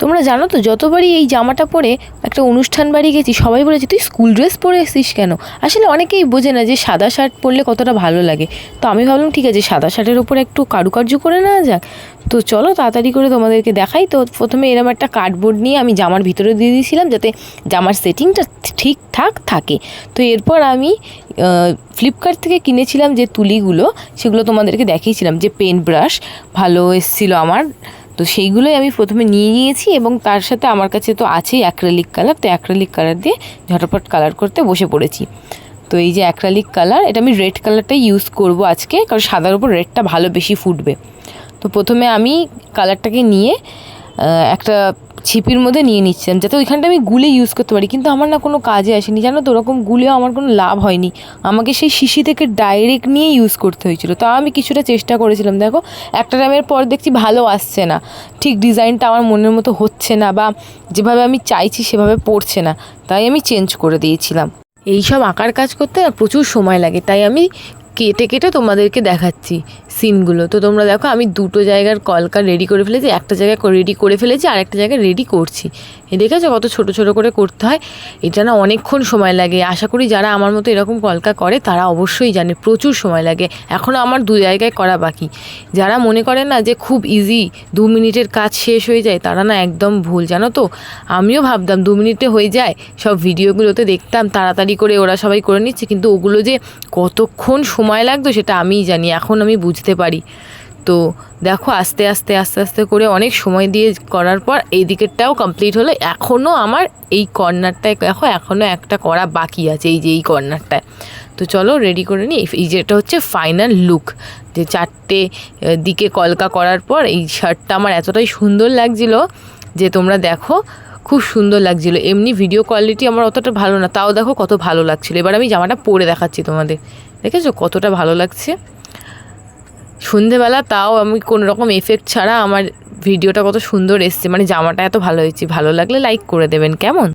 তোমরা জানো তো, যতবারই এই জামাটা পরে একটা অনুষ্ঠান বাড়ি গেছি, সবাই বলেছে, তুই স্কুল ড্রেস পরে এসেছিস কেন? আসলে অনেকেই বোঝে না যে সাদা শার্ট পরলে কতটা ভালো লাগে। তো আমি ভাবলাম, ঠিক আছে, সাদা শার্টের ওপর একটু কারুকার্য করে নেওয়া যাক। তো চলো তাড়াতাড়ি করে তোমাদেরকে দেখাই। তো প্রথমে এরম একটা কার্ডবোর্ড নিয়ে আমি জামার ভিতরে দিয়ে দিয়েছিলাম, যাতে জামার সেটিংটা ঠিকঠাক থাকে। তো এরপর আমি ফ্লিপকার্ট থেকে কিনেছিলাম যে তুলিগুলো, সেগুলো তোমাদেরকে দেখিয়েছিলাম, যে পেন ব্রাশ ভালো এসেছিল আমার। তো সেইগুলোই আমি প্রথমে নিয়ে নিয়েছি এবং তার সাথে আমার কাছে তো আছেই অ্যাক্রেলিক কালার তো অ্যাক্রেলিক কালার দিয়ে ঝটপট কালার করতে বসে পড়েছি। তো এই যে অ্যাক্রালিক কালার এটা আমি রেড কালারটাই ইউজ করব আজকে, কারণ সাদার উপর রেডটা ভালো বেশি ফুটবে। তো প্রথমে আমি কালারটাকে নিয়ে একটা ছিপির মধ্যে নিয়ে নিচ্ছিলাম, যাতে ওইখানটা আমি গুলে ইউজ করতে পারি। কিন্তু আমার না কোনো কাজে আসেনি, জানো তো? ওরকম গুলেও আমার কোনো লাভ হয়নি। আমাকে সেই শিশি থেকে ডাইরেক্ট নিয়ে ইউজ করতে হয়েছিল। তাও আমি কিছুটা চেষ্টা করেছিলাম। দেখো, একটা টাইমের পর দেখছি ভালো আসছে না। ঠিক ডিজাইনটা আমার মনের মতো হচ্ছে না বা যেভাবে আমি চাইছি সেভাবে পড়ছে না। তাই আমি চেঞ্জ করে দিয়েছিলাম। এই সব আঁকার কাজ করতে প্রচুর সময় লাগে। তাই আমি কেটে কেটে তোমাদেরকে দেখাচ্ছি সিনগুলো। তো তোমরা দেখো, আমি দুটো জায়গার কলকা রেডি করে ফেলেছি, একটা জায়গায় রেডি করে ফেলেছি, আর একটা জায়গায় রেডি করছি। এ দেখেছ কত ছোট ছোট করে করতে হয়? এটা না অনেকক্ষণ সময় লাগে। আশা করি যারা আমার মতো এরকম কলকা করে, তারা অবশ্যই জানে, প্রচুর সময় লাগে। এখনও আমার দু জায়গায় করা বাকি। যারা মনে করে না যে খুব ইজি দু মিনিটের কাজ শেষ হয়ে যায়, তারা না একদম ভুল। জানো তো, আমিও ভাবতাম দু মিনিটে হয়ে যায়, সব ভিডিওগুলোতে দেখতাম, তাড়াতাড়ি করে ওরা সবাই করে নিচ্ছে, কিন্তু ওগুলো যে কতক্ষণ সময় লাগতো সেটা আমিই জানি, এখন আমি বুঝতে পারি। তো দেখো আস্তে আস্তে আস্তে আস্তে করে অনেক সময় দিয়ে করার পর এই দিকেরটাও কমপ্লিট হলো। এখনও আমার এই কর্নারটায় দেখো এখনও একটা করা বাকি আছে, এই যে এই কর্নারটায়। তো চলো রেডি করে নিই। এই যেটা হচ্ছে ফাইনাল লুক যে চারটে দিকে কলকা করার পর এই শার্টটা আমার এতটাই সুন্দর লাগছিল যে তোমরা দেখো, খুব সুন্দর লাগছিল। এমনি ভিডিও কোয়ালিটি আমার অতটা ভালো না, তাও দেখো কত ভালো লাগছিল। এবার আমি জামাটা পরে দেখাচ্ছি তোমাদের। দেখেছ? কতটা ভালো লাগছে। সন্ধেবেলা তাও আমি কোনো রকম এফেক্ট ছাড়া আমার ভিডিওটা কত সুন্দর এসছে। মানে জামাটা এত ভালো হয়েছে। ভালো লাগলে লাইক করে দেবেন। কেমন?